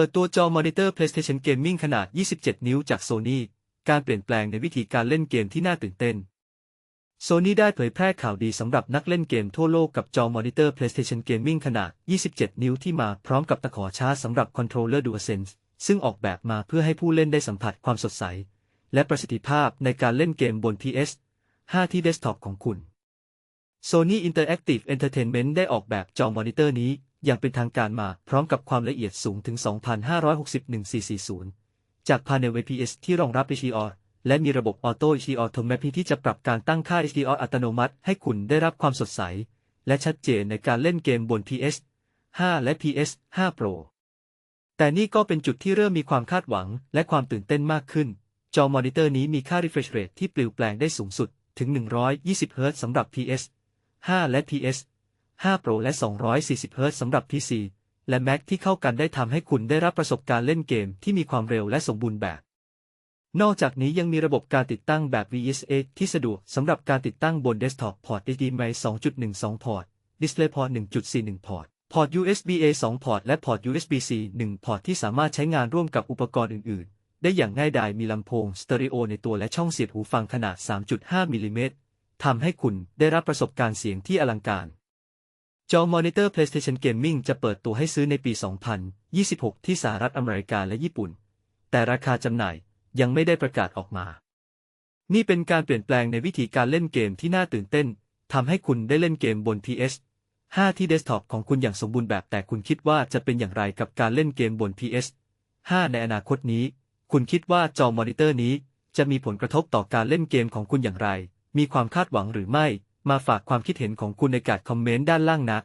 ปิดตัวจอมอนิเตอร์ PlayStation Gaming ขนาด 27 นิ้วจาก Sony การเปลี่ยนแปลงในวิธีการเล่นเกมที่น่าตื่นเต้น Sony ได้เผยแพร่ข่าวดีสำหรับนักเล่นเกมทั่วโลกกับจอมอนิเตอร์ PlayStation Gaming ขนาด 27 นิ้วที่มาพร้อมกับตะขอชาร์จสำหรับคอนโทรลเลอร์ DualSense ซึ่งออกแบบมาเพื่อให้ผู้เล่นได้สัมผัสความสดใส และประสิทธิภาพในการเล่นเกมบน PS 5 ที่เดสก์ท็อปของคุณ Sony Interactive Entertainment ได้ออกแบบจอมอนิเตอร์นี้ อย่างเป็นทางการมาพร้อมกับความละเอียดสูงถึง 2,561,440 จาก Panel IPS ที่รองรับ HDR และมีระบบ Auto HDR Automatic ที่จะปรับการตั้งค่า HDR อัตโนมัติให้คุณได้รับความสดใส และชัดเจนในการเล่นเกมบน PS 5 และ PS 5 Pro แต่นี่ก็เป็นจุดที่เริ่มมีความคาดหวังและความตื่นเต้นมากขึ้น จอมอนิเตอร์นี้มีค่า refresh rate ที่เปลี่ยนแปลงได้สูงสุดถึง 120 Hz สำหรับ PS 5 และ PS 5 Pro และ 240 Hz สำหรับ PC และ Mac ที่เข้ากันได้ทำให้คุณได้รับประสบการณ์เล่นเกมที่มีความเร็วและสมบูรณ์แบบ นอกจากนี้ยังมีระบบการติดตั้งแบบ VSA ที่สะดวกสำหรับการติดตั้งบนเดสก์ท็อปพอร์ต HDMI 2.12 พอร์ต DisplayPort 1.41 พอร์ต พอร์ต USB A 2 พอร์ต และพอร์ต USB C 1 พอร์ตที่สามารถใช้งานร่วมกับอุปกรณ์อื่น ๆ ได้อย่างง่ายดายมีลำโพงสเตอริโอในตัวและช่องเสียบหูฟังขนาด 3.5 มิลลิเมตรทำให้คุณได้รับประสบการณ์เสียงที่อลังการ จอมอนิเตอร์ PlayStation Gaming จะเปิดตัวให้ซื้อในปี 2026 ที่สหรัฐอเมริกาและญี่ปุ่น แต่ราคาจำหน่ายยังไม่ได้ประกาศออกมา นี่เป็นการเปลี่ยนแปลงในวิธีการเล่นเกมที่น่าตื่นเต้น ทำให้คุณได้เล่นเกมบน PS 5 ที่เดสก์ท็อปของคุณอย่างสมบูรณ์แบบ แต่คุณคิดว่าจะเป็นอย่างไรกับการเล่นเกมบน PS 5 ในอนาคตนี้ คุณคิดว่าจอมอนิเตอร์นี้จะมีผลกระทบต่อการเล่นเกมของคุณอย่างไร มีความคาดหวังหรือไม่มาฝากความคิดเห็นของคุณในการคอมเมนต์ด้านล่างนะ